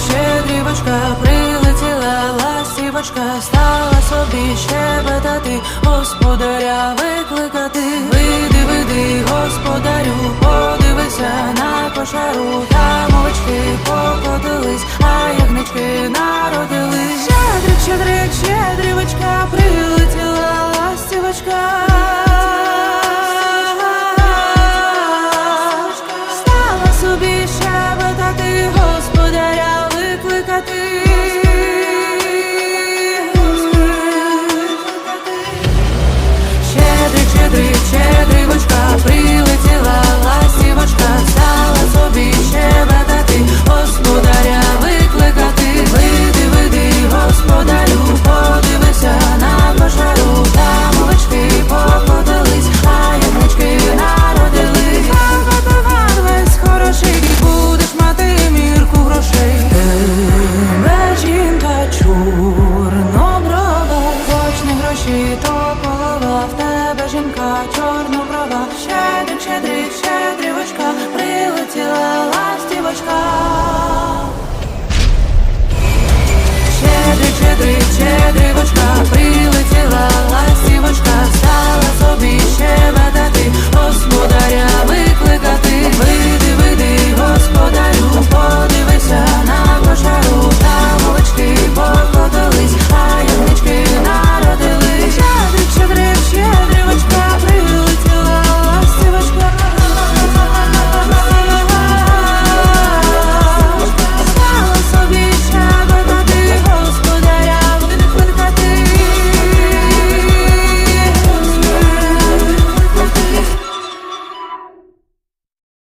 щедрівочка, прилетіла ластівочка, стала собі щебетати, господаря викликати. види, види, господарю, подивися на кошару, чорноброва, хоч не гроші, то чорноброва, щедрик, щедрик, щедрівочка, прилетіла ластівочка. Щедрик, щедрик, щедрівочка, прилетіла.